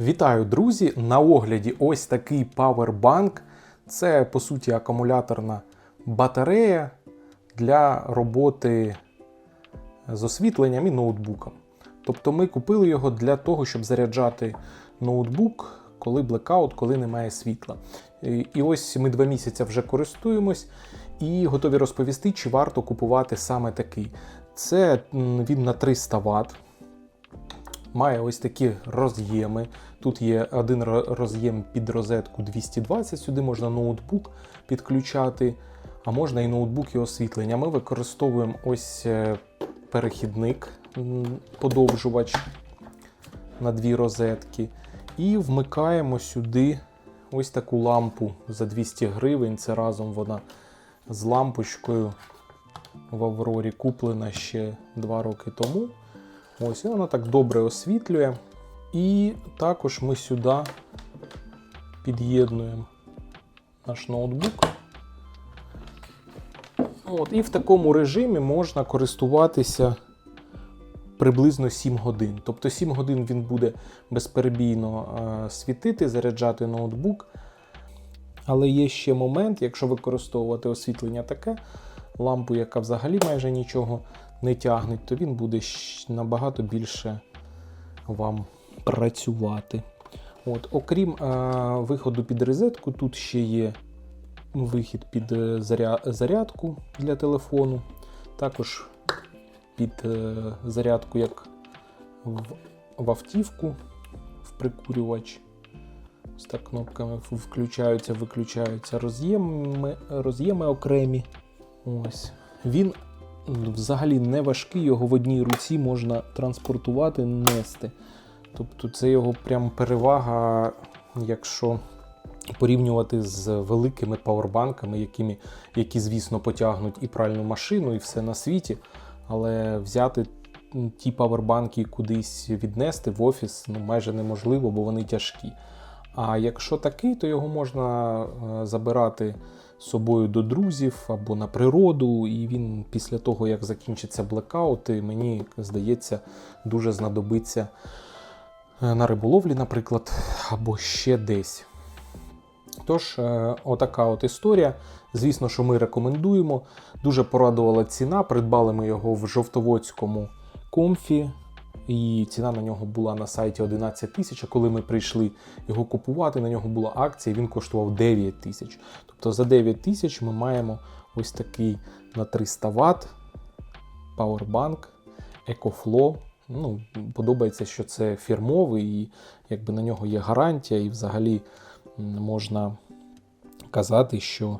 Вітаю, друзі! На огляді ось такий павербанк. Це по суті акумуляторна батарея для роботи з освітленням і ноутбуком. Тобто ми купили його для того, щоб заряджати ноутбук, коли блекаут, коли немає світла. І і ось ми два місяці вже користуємось і готові розповісти, чи варто купувати саме такий. Це він на 300 Вт. Має ось такі роз'єми. Тут є один роз'єм під розетку 220, сюди можна ноутбук підключати, а можна і ноутбук і освітлення. Ми використовуємо ось е, перехідник, подовжувач на дві розетки. І вмикаємо сюди ось таку лампу за 200 гривень. Це разом вона з лампочкою в Аврорі куплена ще 2 роки тому. Ось і вона так добре освітлює. І також ми сюди під'єднуємо наш ноутбук. От, і в такому режимі можна користуватися приблизно 7 годин. Тобто 7 годин він буде безперебійно е, світити, заряджати ноутбук. Але є ще момент, якщо використовувати освітлення таке, лампу, яка взагалі майже нічого не тягне, то він буде набагато більше вам працювати. От, окрім е, виходу під розетку, тут ще є вихід під е, заря- зарядку для телефону, також під е, зарядку, як в, в автівку, в прикурювач. Ось так кнопками включаються, виключаються роз'єми, роз'єми окремі. Ось. Він взагалі не важкий, його в одній руці можна транспортувати, нести. Тобто це його прям перевага, якщо порівнювати з великими павербанками, якими, які, звісно, потягнуть і пральну машину, і все на світі. Але взяти ті павербанки кудись віднести в офіс ну, майже неможливо, бо вони тяжкі. А якщо такий, то його можна е, забирати з собою до друзів або на природу, і він після того, як закінчиться блекаути, мені здається, дуже знадобиться е, на риболовлі, наприклад, або ще десь. Тож, е, отака от історія. Звісно, що ми рекомендуємо. Дуже порадувала ціна. Придбали ми його в жовтоводському комфі. І ціна на нього була на сайті 11 тисяч. А коли ми прийшли його купувати, на нього була акція, він коштував 9 тисяч. Тобто за 9 тисяч ми маємо ось такий на 300 Вт Powerbank EcoFlow. Ну, подобається, що це фірмовий, і якби на нього є гарантія, і взагалі можна казати, що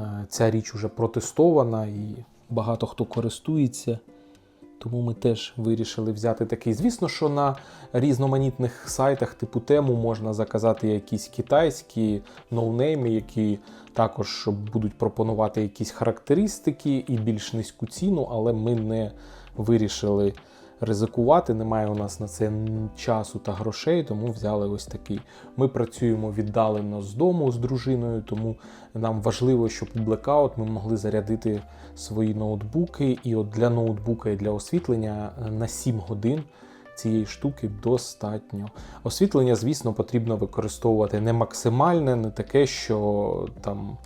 е, ця річ уже протестована і багато хто користується. Тому ми теж вирішили взяти такий. Звісно, що на різноманітних сайтах типу тему можна заказати якісь китайські ноунейми, які також будуть пропонувати якісь характеристики і більш низьку ціну, але ми не вирішили ризикувати. Немає у нас на це часу та грошей, тому взяли ось такий. Ми працюємо віддалено з дому з дружиною, тому нам важливо, щоб у блекаут ми могли зарядити свої ноутбуки. І от для ноутбука і для освітлення е, на 7 годин цієї штуки достатньо. Освітлення, звісно, потрібно використовувати не максимальне, не таке, що там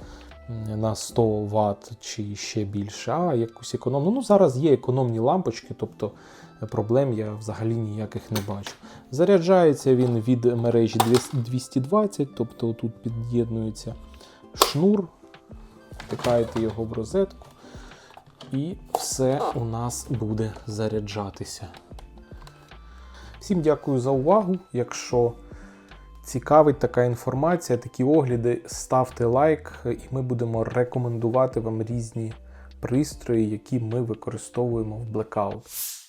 на 100 Вт чи ще більше, а якусь економну. Ну, зараз є економні лампочки, тобто проблем я взагалі ніяких не бачу. Заряджається він від мережі 220, тобто тут під'єднується шнур, втикаєте його в розетку, і все у нас буде заряджатися. Всім дякую за увагу. Якщо цікавить така інформація, такі огляди, ставте лайк, і ми будемо рекомендувати вам різні пристрої, які ми використовуємо в Blackout.